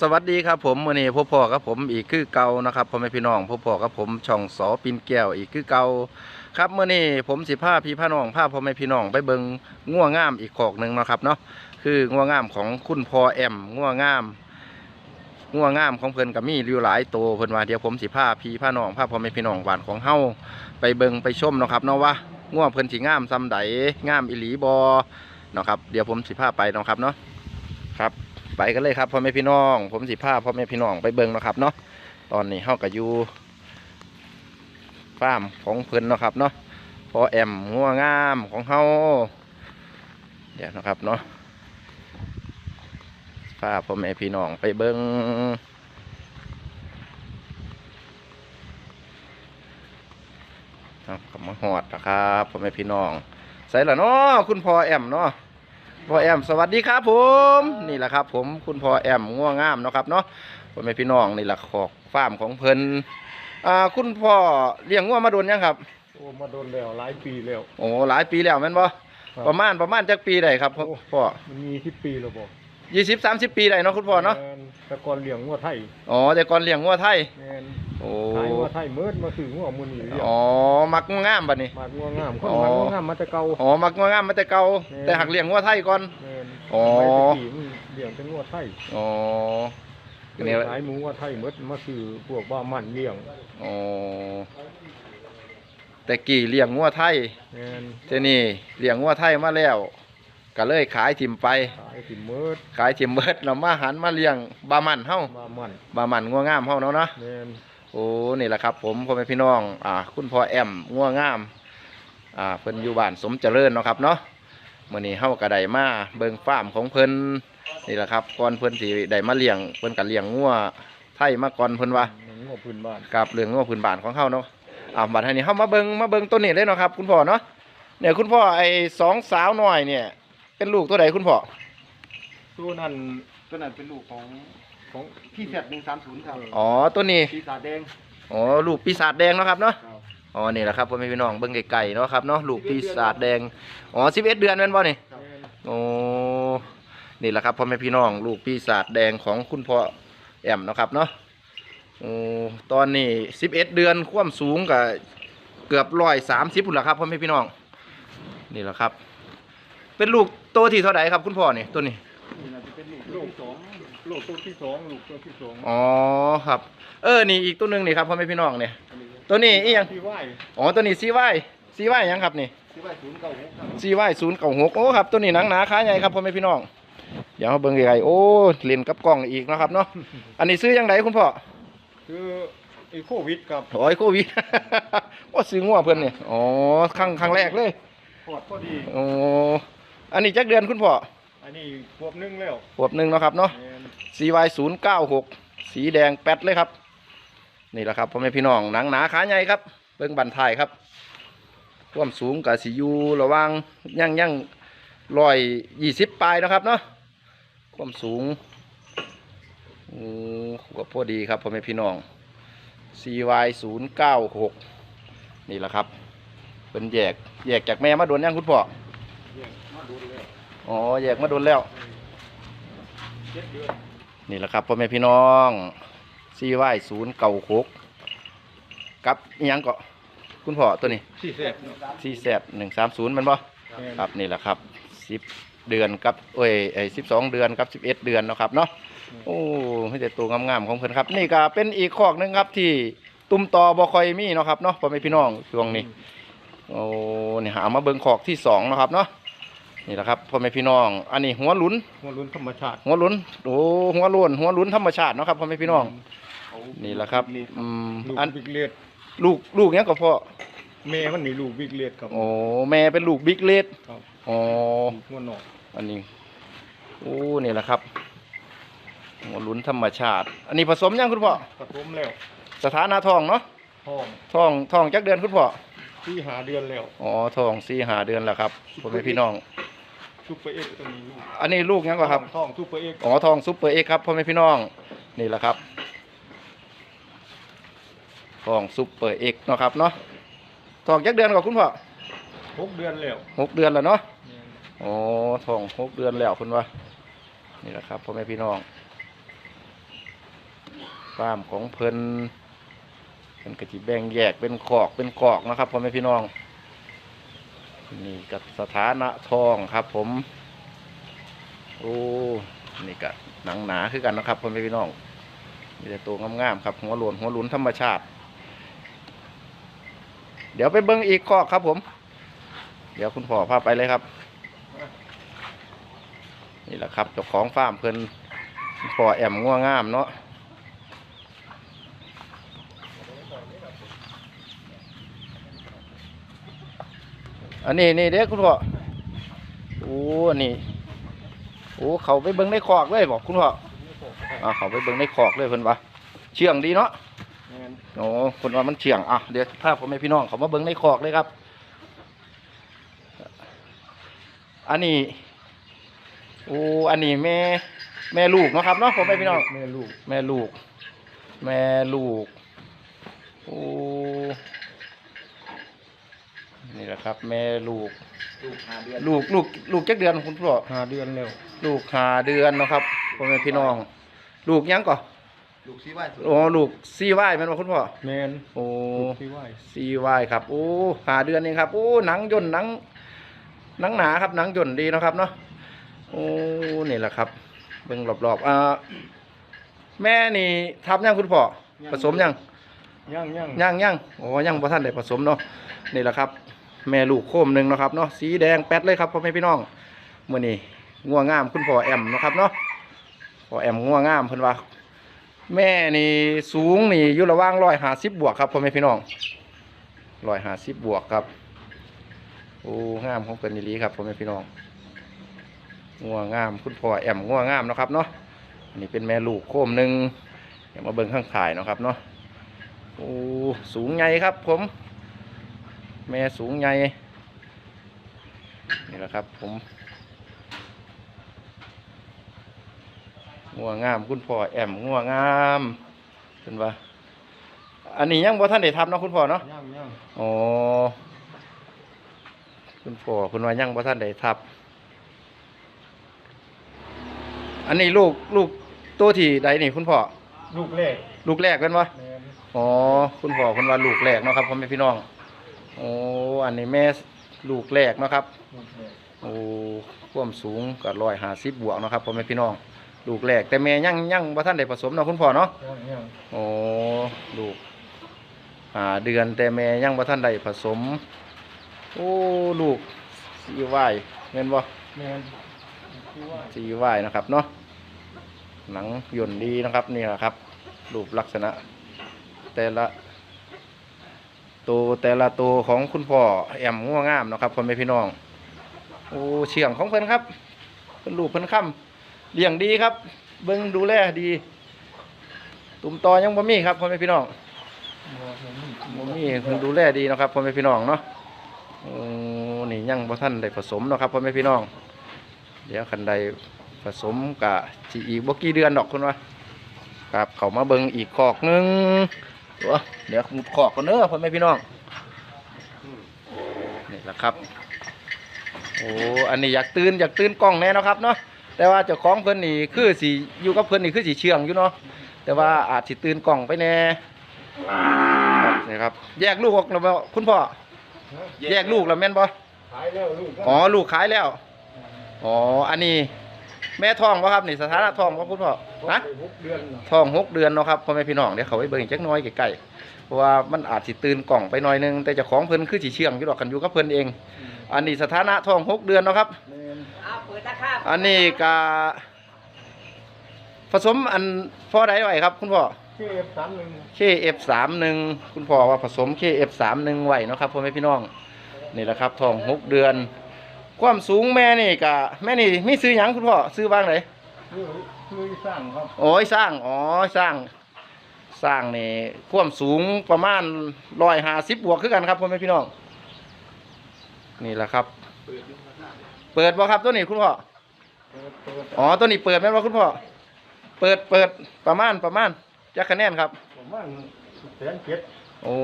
สวัสดีครับผมวันนี้พบพ่อกับผมอีกคือเก่านะครับพ่อแม่พี่น้องพบพ่อกับผมช่องสอปินแก้วอีกคือเก่าครับเมื่อนี้ผมสิพาพี่พาน้องพาพ่อแม่พี่น้องไปเบิงง่วงงามอีกขอกหนึ่งนะครับเนาะคือง่วงามของคุณพ่อแอมง่วงงามง่วงงามของเพิ่นกับมีอยู่หลายตัวเพิ่นว่าเดี๋ยวผมสิพาพี่พาน้องพาพ่อแม่พี่น้องหวานของเฮาไปเบิงไปชมนะครับเนาะว่าง่วงเพิ่นสิงามซำใดงามอีหลีบอเนาะครับเดี๋ยวผมสิพาไปนะครับเนาะครับ ไปกันเลยครับพ่อแม่พี่น้อง ผมสิพาพ่อแม่พี่น้องไปเบิ่งเนาะครับเนาะตอนนี้เฮากับยูฟาร์มของเพิ่นเนาะครับเนาะพอแอมงัวงามของเฮาเดี๋ยวนะครับเนาะพาพ่อแม่พี่น้องไปเบิ่งครับมาหอดนะครับพ่อแม่พี่น้อง ใส่ละเนาะคุณพ่อแอมเนาะ พ่อแอมสวัสดีครับผมนี่แหละครับ ผมคุณพ่อแอมง่วงงามเนาะครับเนาะพ่อแม่พี่น้องนี่แหละขอกฟาร์มของเพิ่นอ่าคุณพ่อเลี้ยงง่วมาโดนยังครับโอ้มาโดนแล้วหลายปีแล้ว โอ้หลายปีแล้วแม่นบ่ครับประมาณประมาณจักปีได้ครับพ่อโอ้พ่อมันมีที่ปีแล้วบอกยี่สิบสามสิบปีได้เนาะคุณพ่อเนาะแม่แต่ก่อนเลี้ยงงัวไทยอ๋อแต่ก่อนเลี้ยงง่วไทยแม่น โอ้ขายงัวไทยเมิดมาซื้องัวมือนี่เลี้ยงอ๋อมักง่วงามบัดนี้มากงัวงามคนอ๋อมากงัวงามมาแต่เก่าอ๋อมักง่วงามมาแต่เก่าแม่นแต่หักเลี้ยงง่วไทยก่อนแม่นอ๋อสมัยตะกี้มันเลี้ยงเป็นงัวไทยอ๋อนี่ขายหมูงัวไทยเมิดมาซื้อพวกบ้ามันเลี้ยงอ๋อแต่กี่เลี้ยงง่วไทยแม่นทีนี่เลี้ยงวัวไทยมาแล้วก็เลยขายถิ่มไป ขายสิเมิดขายถิ่มเบิดเรามาหันมาเลี้ยงบามันเฮาบ้ามันบามันงัวงามเฮาเนาะเนาะแม่น โอ้นี่แหละครับผมพ่อแม่พี่น้องอ่าคุณพ่อแอมงัวงามอ่าเพิ่นอยู่บ้านสมเจริญเนาะครับเนาะมื้อนี้เฮาก็ได้มาเบิ่งฟาร์มของเพิ่นนี่แหละครับก่อนเพิ่นสิได้มาเลี้ยงเพิ่นก็เลี้ยงงัวไทยมาก่อนเพิ่นว่างัวพื้นบ้านกับเรื่องงัวพื้นบ้านของเฮาเนาะอ่าบัดนี้เฮามาเบิ่งมาเบิ่งตัวนี้เลยเนาะครับ คุณพ่อเนาะเนี่ยคุณพ่อไอ้สองสาวน้อยเนี่ย เป็นลูกตัวใดคุณพ่อตัวนั้นตัวนั้นเป็นลูกของ ของพี่แฟดหนึ่งสามศูนย์ครับอ๋อตัวนี้ปีศาจแดงอ๋อลูกปีศาจแดงเนาะครับเนาะครับอ๋อนี่แหละครับพ่อแม่พี่น้องเบิ่งไกลๆเนาะครับเนาะลูกปีศาจแดงอ๋อ11เดือนแม่นบ่นี่แม่นโอ้นี่แหละครับพ่อแม่พี่น้อง ลูกปีศาจแดงของคุณพ่อแอมเนาะครับเนาะโอ้ตอนนี้11เดือนความสูงก็เกือบ130พุ่นละครับพ่อแม่พี่น้อง นี่แหละครับ เป็นลูกโตที่เท่าไหร่ครับคุณพ่อนี่ตัวนี้นี่น่าจะเป็นลูกลูกสอง ลูกตัวที่สองลูกตัวที่สองอ๋อครับ เออนี่อีกตัวหนึงนี่ครับพ่อแม่พี่น้องเนี่ย ตัวนี้อีหยัง ที่ไหวอ๋อตัวนี้ซีไวซีไวยังครับนี่ ที่ไหวศูนย์เก้าหกครับซีไวศูนย์เก่าหกโอ้ครับตัวนี้หนังหนาขาใหญ่ครับพ่อแม่พี่น้องเดี๋ยวมาเบิ่งใหญ่ๆโอ้เล่นกับกล้องอีกเนาะครับเนาะอันนี้ซื้อยังไงคุณพ่อคือไอ้โควิดกับโอ้ยโควิด ว่าซื้องัวเพื่อนเนี่ยอ๋อครั้งครั้งแรกเลยปอดพอดี โอ้อันนี้จักเดือนคุณพ่ออันนี้ขวบหนึงแล้วขวบหนึ่งเนาะครับเนาะแม่น CY ศูนย์เก้าหกสีแดงแป๊ดเลยครับ นี่แหละครับพ่อแม่พี่น้องหนังหนาขาใหญ่ครับ เบิ่งบันทายครับความสูงกับสียูระหว่างย่างย่างร้อยยี่สิบปลายเนาะครับเนาะความสูงโอ้ก็พอดีครับพ่อแม่พี่น้อง CY ศูนย์เก้าหกนี่แหละครับเป็นแยกแยกจากแม่มาโดนยังคุณพ่อแยกมาดูแล้วอ๋อแยกมาโดนแล้วเจ็ดเดือน นี่แหละครับพ่อแม่พี่น้องซีไว้ศูนย์เก่าหกกับอิหยังก็คุณพ่อตัวนี้ที่แสบซีแซดหนึ่งสามศูนย์มันบ่ครับนี่แหละครับสิบเดือนกับเอ้ยไอ้สิบสองเดือนกับสิบเอ็ดเดือนเนาะครับเนาะโอ้ไม่แต่ตัวงามๆของเพิ่นครับ นี่ก็เป็นอีกคอกหนึงครับที่ตุ้มตอบ่ค่อยมีเนาะครับเนาะพ่อแม่พี่น้องช่วงนี้โอ้นี่หามาเบิ่งคอกที่สองเนาะครับเนาะ นี่แหละครับพ่อแม่พี่น้อง อันนี้หัวหลุน หัวลุ้นธรรมชาติหัวหลุนโอ้หัวโล้วนหัวหลุนธรรมชาติเนาะครับพ่อแม่พี่น้องเขานี่แหละครับบิ๊กอืมลูกอันบิ๊กเลดลูกลูกเนี้ยก็พ่อแม่มันนี่ลูกบิ๊กเลดครับโอ้แม่เป็นลูกบิ๊กเลดครับอ๋อ ลูกหัวหนอกอันนี้โอ้นี่แหละครับหัวหลุนธรรมชาติ อันนี้ผสมยังคุณพ่อ ผสมแล้วสถานะทองเนาะท้องทองทองจักเดือนคุณพ่อ ที่หาเดือนแล้ว อ๋อทองสี่หาเดือนแล้วครับพ่อแม่พี่น้อง ซุปเปอร์เอ็กซ์ตัวนี้ลูกอันนี้ลูกยังก็ครับท้องซุปเปอร์เอ็กซ์อ๋อทองซุปเปอร์เอ็กซ์ครับพ่อแม่พี่น้องนี่แหละครับทองซุปเปอร์เอ็กซ์เนาะครับเนาะทองจักเดือนกว่าคุณพ่อหกเดือนแล้วหกเดือนแล้วเนาะอ๋อทองหกเดือนแล้วคุณว่านี่แหละครับพ่อแม่พี่น้องฟาร์มของเพิ่นเพิ่นก็สิแบ่งแยกเป็นขอกเป็นกอกนะครับพ่อแม่พี่น้อง นี่กับสถานะทองครับผม โอ้ นี่ก็หนังหนาคือกันนะครับพ่อแม่พี่น้อง มีแต่ตัวงามๆครับหัวโลนหัวหลุนธรรมชาติ เดี๋ยวไปเบิ้งอีกคอกครับผม เดี๋ยวคุณพ่อพาไปเลยครับ นี่แหละครับเจ้าของฟาร์มเพิ่นพ่อแอมง่วงงามเนาะ อันนี้นี่เด็กคุณพ่อโอ้อันนี้โอ้เขาไปเบิ้งในคอกเลยบอกคุณพ่ออ่าเขาไปเบิ้งในคอกเลยเพิ่นวะเชื่องดีเนาะแม่นโอ้คนว่ามันเฉียงอะเดี๋ยวภาพผมให้พี่น้องเขามาเบิ้งในคอกเลยครับ อันนี้โอ้อันนี้แม่ แม่ลูกเนาะครับเนาะผมให้พี่น้องแม่ลูก แม่ลูก แม่ลูกโอ้ นี่แหละครับ แม่ลูก ลูกห้าเดือนลูกลูกลูกจักเดือนคุณพ่อห้าเดือนแล้วลูกหาเดือนเนาะครับผมให้พี่น้อง ลูกยังก่อนลูกซีว่าโอ้ลูกซี่ไหวแม่นบ่คุณพ่อแมนโอ้ลูกซีว่าซีวายครับโอ้หาเดือนเองครับโอ้หนังย่นหนังหนังหนาครับหนังย่นดีเนาะครับเนาะโอ้นี่แหละครับเบิ่งรอบๆอ่าแม่นี่ทับยังคุณพ่อผสมยัง ย่างย่างยังยังโอ้ยังบ่ทันได้ผสมเนาะนี่แหละครับ แม่ลูกโคมหนึ่งนะครับเนาะสีแดงแป๊ดเลยครับพ่อแม่พี่น้องมื้อนี้งัวงามคุณพ่อแอมนะครับเนาะพ่อแอมงัวงามเพิ่นว่า แม่นี่สูงนี่อยู่ระว่าง150บบวกครับพ่อแม่พี่น้องร้อยหาสิบบวกครับโอ้งามของเพิ่นนี่ลีครับพ่อแม่พี่น้องงัวงามคุณพ่อแอมงัวงามนะครับเนาะอันนี้เป็นแม่ลูกโคมหนึ่งเดี๋ยวมาเบิ่งข้างข่ายนะครับเนาะโอ้สูงใหญ่ครับผม แม่สูงใหญ่นี่แหละครับผมงัวงามคุณพ่อแอมงัวงามเป็นว่าอันนี้ยังบ่ท่านได้ทำเนาะคุณพ่อเนาะย่างย่างอ๋อคุณพ่อคุณว่ายังบ่ท่านได้ทับ อันนี้ลูกลูกตัวที่ใดนี่คุณพ่อลูกแรกลูกแรกเป็นวะแมนอ๋อคุณพ่อคุณว่าลูกแรกเนาะครับพ่อแม่พี่น้อง โอ้อันนี้แม่ลูกแรกเนาะครับลูกแรกโอ้ความสูงก็ร้อยห้าสิบบวกเนาะครับพ่อแม่พี่น้อง ลูกแรกแต่แม่ยังยังบ่ท่านได้ผสมเนาะคุณพ่อเนาะย่างย่างโอ้ลูกหาเดือนแต่แม่ยังบ่ทันได้ผสม โอ้ลูกสีวายเงินบ่แมนซีว่าสีวายนะครับเนาะหนังหย่นดีนะครับนี่แหละครับ รูปลักษณะ แต่ละ ตัวแต่ละตัวของคุณพ่อแอมง่วงามนะครับพ่อแม่พี่น้องโอ้เฉียงของเพิ่นครับเพิ่นลูกเพิ่นค่ำเลี้ยงดีครับ เบิ่งดูแลดี ตุ่มตอยังบ่มีครับพ่อแม่พี่น้องบ่บ่มีบ่มีเพิ่นดูแลดีนะครับพ่อแม่พี่น้องเนาะโอ้นี่ยังบ่ทันได้ผสมนะครับพ่อแม่พี่น้อง เดี๋ยวคันใดผสมกะสิอีกบ่กี่เดือนดอกคุณว่าครับเขามาเบิ่งอีกคอกนึง ตัวเดี๋ยวมุดคอกกันเด้อพ่อแม่พี่น้องนี่แหละครับ โอ้อันนี้อยากตื่นอยากตื่นกล้องแน่เนาะครับเนาะแต่ว่าเจ้าของเพิ่นนี่คือสิอยู่กับเพิ่นนี่คือสิเชื่องอยู่เนาะแต่ว่าอาจสิตื่นกล้องไปแน่ครับนี่ครับ แยกลูกออกแล้วบ่คุณพ่อแยกลูกแล้วแม่นบ่ขายแล้วลูกอ๋อลูกขายแล้วอ๋ออันนี้ แม่ท้องวะครับนี่สถานะท้องวะคุณพ่อฮะฮะหกเดือนน่ะท้องหกเดือนเนาะครับพ่อแม่พี่น้องเดี๋ยวเขาไปเบิ่งอีกจักหน้อยใกล้ๆเพราะว่ามันอาจสิตื่นกล่องไปหน่อยนึงแต่เจ้าของเพิ่นคือสิเชื่องอยู่ดอกกันอยู่กับเพิ่นเอง อันนี้สถานะท้องหกเดือนเนาะครับแมนเอาเปิดตะคาบอันนี้กาผสมอันพ่อใดไว้ครับ คุณพ่อเคเอฟสามหนึ่ง KF31 คุณพ่อว่าผสม KF31 ไว้เนาะครับพ่อแม่พี่น้องนี่แหละครับท้องหกเดือน ความสูงแม่นี่กะแม่นี่มีซื้อหยังคุณพ่อซื้อบ้างไหนคือคือสร้างครับโอ้ยสร้างอ๋อสร้าง สร้างนี่ความสูงประมาณร้อยห้าสิบบวกคือกันครับพ่อแม่พี่น้องนี่แหละครับ เปิดบ่ครับตัวนี้คุณพ่อเปิดเปิดอ๋อตัวนี้เปิดแม่นบ่คุณพ่อเปิดเปิดประมาณประมาณจักคะแนนครับประมาณแสนเจ็ดโอ้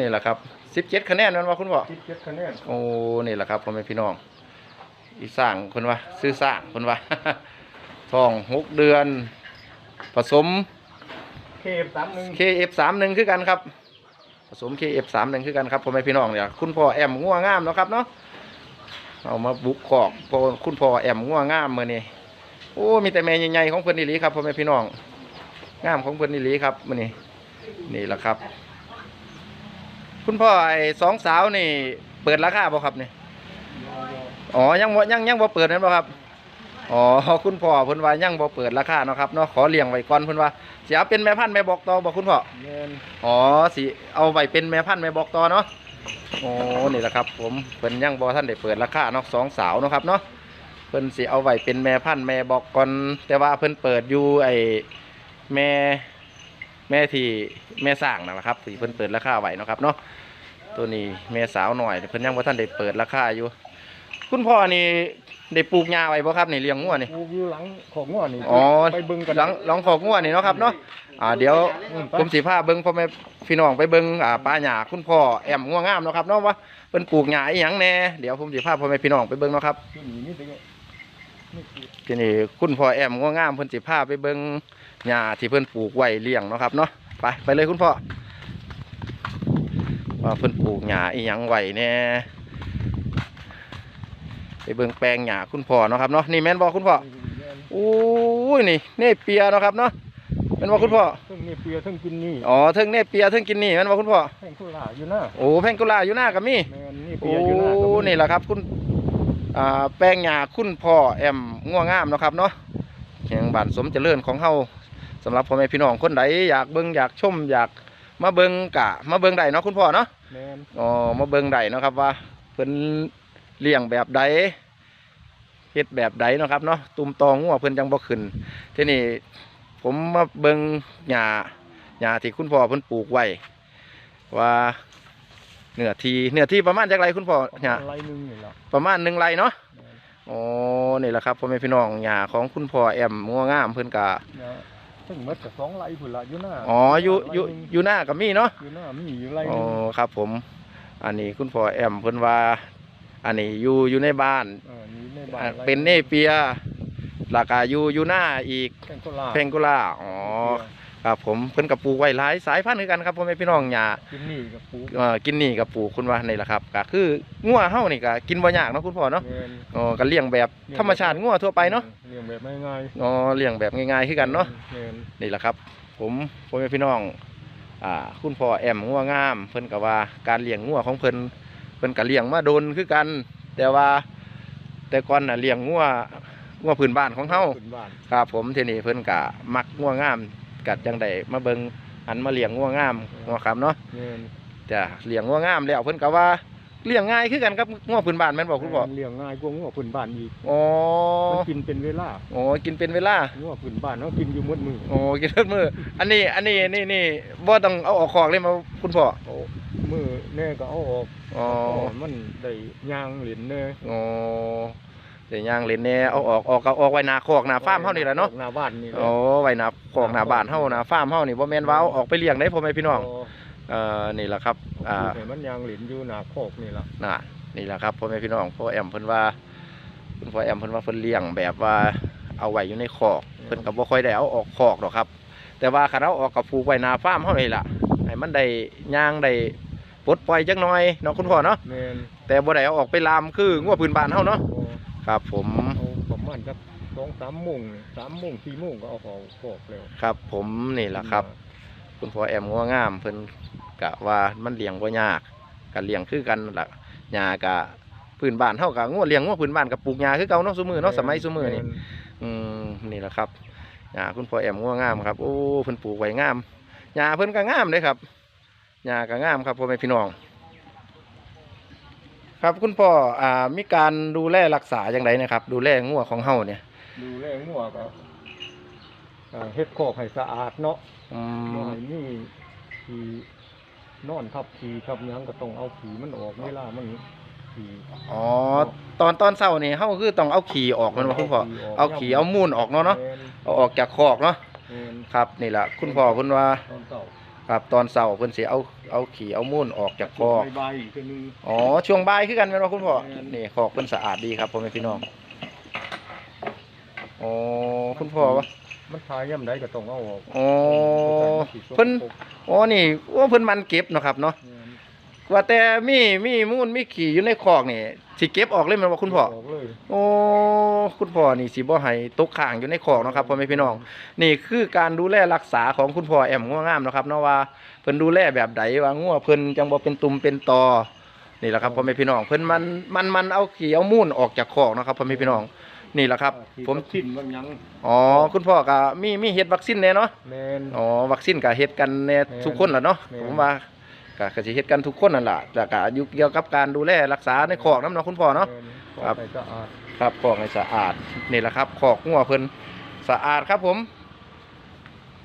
นี่แหละครับ สิบเจ็ดคะแนนแม่นบ่คุณพ่อคิดเจ็ดคะแนนโอ้นี่แหละครับพ่อแม่พี่น้อง อีสร้างคนว่าซื้อสร้างคนว่า ท้องหกเดือน ผสม เคฟสามหนึ่ง KF31 คือกันครับ ผสม KF31 คือกันครับพ่อแม่พี่น้องเนี่ยคุณพ่อแอมง่วงามเนาะครับเนาะเอามาบุกคอกพอคุณพ่อแอมง่วงามมื้อนี้โอ้มีแต่แม่ใหญ่ๆของเพิ่นนี่หลีครับพ่อแม่พี่น้องงามของเพิ่นนี่หลีครับมื้อนี้นี่แหละครับ คุณพ่อไอ้สองสาวนี่เปิดราคาบ่ครับนี่อ๋อยังบ่ยังยังบ่เปิดนั่นบ่ครับอ๋อคุณพ่อเพิ่นว่ายังบ่เปิดราคาเนาะครับเนาะขอเลี้ยงไว้ก่อนเพิ่นว่าสิเอาเป็นแม่พันธุ์แม่บอกต่อบ่คุณพ่อเงินอ๋อสิเอาไว้เป็นแม่พันธุ์แม่บอกต่อเนาะโอ้นี่แหละครับผมเพิ่นยังบ่ท่านได้เปิดราคาเนาะสองสาวเนาะครับเนาะเพิ่นสิเอาไว้เป็นแม่พันธุ์แม่บอกก่อนแต่ว่าเพิ่นเปิดอยู่ไอ้แม่ แม่ที่แม่สร้างนั่นแหละครับที่เพิ่นเปิดราคาไว้เนาะครับเนาะตัวนี้แม่สาวหน่อยเพิ่นยังบ่ท่านได้เปิดราคาอยู่ คุณพ่อนี่ได้ปลูกหญ้าไว้บ่ครับนี่เลี้ยงงัวนี่กูอยู่หลังของงัวนี่อ๋อไปเบิ่งกันหลังหลังขอกงัวนี่เนาะครับเนาะอ่าเดี๋ยวอืมไปผมสิพาเบิ้งพ่อแม่พี่น้องไปเบิ้งอ่าป้าหญ้าคุณพ่อแอมง่วงงามเนาะครับเนาะว่าเพิ่นปลูกหญ้าอีหยังแหน่เดี๋ยวผมสิพาพ่อแม่พี่น้องไปเบิ้งเนาะครับ ที่นี่นี่เป็นไงนี่คือทีนี้คุณพ่อแอมง่วงงามเพิ่นสิพาไปเบิ้งหญ้าที่เพิ่นปลูกไว้เลี้ยงเนาะครับเนาะไปไปเลยคุณพ่อว่าเพิ่นปลูกหญ้าอีหยังไว้แหน่ไปเบิ้งแปลงหญ้าคุณพ่อเนาะครับเนาะนี่แม่นบ่คุณพ่อเงินโอ้ยนี่เนเปียเนาะครับเนาะแม่นบ่คุณพ่อเพิ่งนี่เปียเพิ่งกินนี่อ๋อเทิงเนเปียเทิงกินนี่แม่นบ่คุณพ่อแห้งทุลาอยู่หน้าโอ้แพงกุลาอยู่หน้ากับมี่แมนนี่โอ้เปียอยู่หน้าก็มีนี่แหละครับคุณอ่า แป้งหยาคุณพ่อแอมง่วงงามเนาะครับเนาะแห่งบ้านสมเจริญของเฮาสำหรับพ่อแม่พี่น้องคนใดอยากเบิ่งอยากชมอยากมาเบิ่งกะมาเบิ่งได้เนาะคุณพ่อเนาะแมนอ๋อมาเบิ่งได้เนาะครับว่าเพิ่นเลี้ยงแบบใดเฮ็ดแบบใดเนาะครับเนาะตุ่มตองงัวเพิ่นจังบ่ขึ้นทีนี้ผมมาเบิ่งหญ้าหญ้าที่คุณพ่อเพิ่นปลูกไว้ว่า เนื้อที่เนื้อที่ประมาณจักไรคุณพ่อหญ้าอะไรหนึงนี่แหละประมาณหนึ่งไรเนาะแม่นโอ้นี่แหละครับพ่อแม่พี่น้องหญ้าของคุณพ่อแอมงัวงามเพิ่นกะเนี่ยเพิ่งหมดกับสองไรพุ่นละอยู่หน้าอ๋ออยู่อยู่ไรหนึ่งอยู่หน้ากับมี่เนาะอยู่หน้ามีอยู่ไรหอ๋อนึงครับผม อันนี้คุณพ่อแอมเพิ่นว่า อันนี้อยู่อยู่ในบ้านเออนี่ในบ้าอ่านไรเป็นเนเปียราคาอยู่อยู่หน้าอีกแห้งทุลาเพงกุล่าอ๋อ ครับผมเพิ่นกับปลูกไว้หลายสายพันธุ์คือกันครับพ่อแม่พี่น้องหญ้ากินนี่กับปูเอ่อกินนี่กับปลูกคุณว่านี่แหละครับก็คืองัวเฮานี่ก็กินบ่ยากเนาะคุณพ่อเนาะแม่นอ๋อก็เลี้ยงแบบธรรมชาติงัวทั่วไปเนาะเลี้ยงแบบง่ายอ๋อเลี้ยงแบบง่ายๆคือกันเนาะ แม่นนี่แหละครับ ผมพ่อแม่พี่น้องอ่าคุณพ่อแอมงัวงาม เพิ่นก็ว่าการเลี้ยงงัวของเพิ่นเพิ่นก็เลี้ยงมาโดนคือกัน แต่ว่าแต่ก่อนน่ะเลี้ยงงัวงัวพื้นบ้านของเฮาขึ้นบ้านครับผมทีนี้เพิ่นก็มักงัวงาม กัดจังไดมาเบิ่งหันมาเลี้ยงงัวงามงัวครับเนาะแม่นจะเลี้ยงงัวงามแล้วเพิ่นก็ว่าเลี้ยงง่ายคือกันครับงัวพื้นบ้านแม่นบ่คุณพ่อเลี้ยงง่ายกว่างัวพื้นบ้านอีกอ๋อมันกินเป็นเวลาอ๋อกินเป็นเวลางัวพื้นบ้านเขากินอยู่หมดมือโอ้กินเลือดมืออันนี้อันนี้นี่นี่บ่ต้องเอาออกคอกเลยมาคุณพ่อเอามือแน่ก็เอาออกอ๋อเอามันได้ยางเหรียญแน่โอ้ เดี๋ยวย่างเล่นแหน่เอาออกออกก็ออกไว้หน้าคอกหน้าฟาร์มเฮานี่แหละเนาะหน้าบ้านนี่แหละ โอ้ไว้หน้าคอกหน้าบ้านเฮาหน้าฟาร์มเฮานี่บ่แม่นว่าเอาออกไปเลี้ยงได้พ่อแม่พี่น้องเอ่อนี่แหละครับอ่าให้มันยางเหรียญอยู่หน้าโคอกนี่ล่ะน่ะนี่แหละครับพ่อแม่พี่น้องพ่อแอมเพิ่นว่าคุณพ่อแอมเพิ่นว่าเพิ่นเลี้ยงแบบว่าเอาไว้อยู่ในคอกเพิ่นก็บ่ค่อยได้เอาออกคอกหรอกครับ แต่ว่าคันเอาออกกับผูกไว้หน้าฟาร์มเฮานี่ล่ะให้มันได้ย่างได้ปลดปล่อยจักหน่อยเนาะคุณพ่อเนาะแม่นแต่บ่ได้เอาออกไปลามคืองัวพื้นบ้านเฮาเนาะเอา ครับผมเอาประมาณสักสองสามโมงนี่สามโมงสี่โมงก็เอาเขาโคอกแล้วครับ ผมนี่แหละครับ คุณพ่อแอมงัวงามเพิ่นกะว่ามันเลี้ยงบ่ยากกะเลี้ยงคือกันนั่นล่ะหญ้ากะพื้นบ้านเฮากะงัวเลี้ยงงัวพื้นบ้านกับปลูกหญ้าคือเก่าเนาะซุมื้อเนาะสมัยซุมื้อนี่แอืมนี่แหละครับหญ้าคุณพ่อแอมงัวงามครับโอ้เพิ่นปลูกไว้งามหญ้าเพิ่นก็งามเลยครับหญ้าก็งามครับพ่อแม่พี่น้อง ครับคุณพ่ออ่ามีการดูแลรักษาอย่างไรนะครับ ดูแลงัวของเฮาเนี่ยดูแลงัวก็อ่าเฮ็ดโคอกให้สะอาดเนาะอืบ่มให้มีขี่นอนทับขี่ทับหยังก็ต้องเอาขี่มันออกเวลามันขี่อ๋อตอนตอนเช้านี่เฮาคือต้องเอาขี่ออกแมันว่าคุณพ่อเอาขี่เอามูนออกเนาะเนาะแม่เอาออกจากคอกเนาะแม่นครับนี่แหละคุณพ่อเพิ่นว่าตอนเช้า ครับตอนเช้าเพิ่นสิเอาเอาขี่เอามูนออกจากคอกบ่ายๆอีกทีนึงอ๋อช่วงบ่ายคือกันแม่นว่าคุณพ่อแม่นนี่คอกเพิ่นสะอาดดีครับพ่อแม่พี่น้องอ๋อคุณพ่อวะมันทายย่ำใดก็ต้องเอาออกอ๋อเพิ่นอ๋อนี่ว่าเพิ่นมันเก็บเนาะครับเนาะ ว่าแต่มีมีมูลมีขี่อยู่ในคอกนี่สิเก็บออกเลยแมันว่าคุณพ่อออกเลย โอ้ คุณพ่อนี่สิบ่ให้ตกค้างอยู่ในคอกเนาะครับพ่อแม่พี่น้อง นี่คือการดูแลรักษาของคุณพ่อแอมงัวงามเนาะครับเนาะว่าเพิ่นดูแลแบบใดว่างัวเพิ่นจังบ่เป็นตุ่มเป็นตอนี่แหละครับพ่อแม่พี่น้องเพิ่นมันมันมันเอาขี้เอามูลออกจากคอกเนาะครับพ่อแม่พี่น้องนี่แหละครับผมสิ้นมันยังอ๋อคุณพ่อก็มีมีเฮ็ดวัคซีนแน่เนาะแมน อ๋อวัคซีนก็เฮ็ดกันแน่ทุกคนล่ะเนาะแม่นผมว่า ก็ก็สิเฮ็ดกันทุกคนนั่นล่ะแต่ก็อยู่เกี่ยวกับการดูแลรักษาในคอกน้ำเนาะคุณพ่อเนาะแม่ครับขอให้สะอาดครับคอกให้สะอาดนี่แหละครับคอกงัวเพิ่นสะอาดครับผม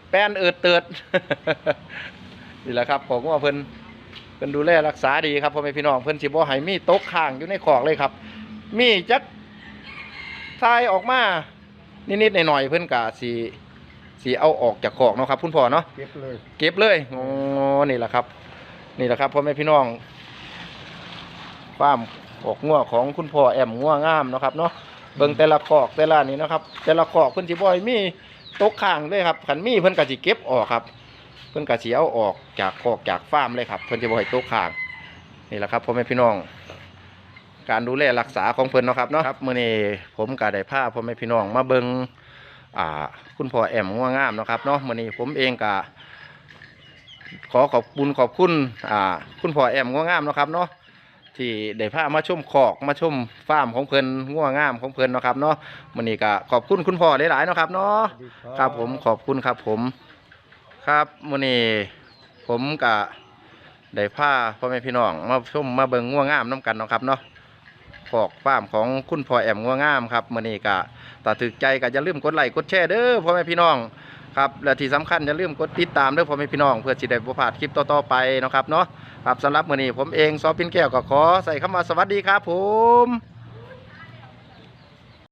แป้นเอิดเติด นี่แหละครับคอกงัวเพิ่นเพิ่นดูแลรักษาดีครับพ่อแม่พี่น้องเพิ่นสิบ่ให้มีตกค้างอยู่ในคอกเลยครับ มีจักทายออกมานิดๆหน่อยๆเพิ่นก็สิสิเอาออกจากคอกเนาะครับคุณพ่อเนาะ เก็บเลย เก็บเลย อ๋อ นี่แหละครับ นี่แหละครับพ่อแม่พี่น้องฟาร์มออกงัวของคุณพ่อแอมงัวงามเนาะครับเนาะเบิ่งแต่ละคอกแต่ละนี่เนาะครับ แต่ละคอกเพิ่นสิบ่ให้มีตกข้างเลยครับคันมีเพิ่นก็สิเก็บออกครับ เพิ่นก็สิเอาออกจากคอกจากฟาร์มเลยครับ เพิ่นสิบ่ให้ตกข้างนี่แหละครับพ่อแม่พี่น้อง การดูแลรักษาของเพิ่นเนาะครับเนาะครับมื้อนี้ผมก็ได้พาพ่อแม่พี่น้องมาเบิ่งอ่า คุณพ่อแอมงัวงามเนาะครับเนาะมื้อนี้ผมเองก็ ขอขอบคุณขอบคุณอ่าคุณพ่อแอมงัวงามเนาะครับเนาะที่ได้พามาชมคอกมาชมฟาร์มของเพิ่นงัวงามของเพิ่นเนาะครับเนาะมื้อนี้ก็ขอบคุณคุณพ่อหลายๆเนาะครับเนาะสวัสดีครับผมขอบคุณครับผม ครับมื้อนี้ผมก็ได้พาพ่อแม่พี่น้องมาชมมาเบิ่งงัวงามน้กันเนาะครับเนาะคอกฟาร์มของคุณพ่อแอมงัวงามครับมื้อนี้ก็ถ้าถูกใจก็อย่าลืมกดไลค์กดแชร์เด้อพ่อแม่พี่น้อง ครับและที่สำคัญอย่าลืมกดติดตามด้วยพ่อแม่พี่น้อง เพื่อจะได้บ่พลาดคลิปต่อๆไปนะครับเนาะครับสำหรับมื้อนี้ผมเองซอปินแก้วก็ขอใส่คำว่าสวัสดีครับผม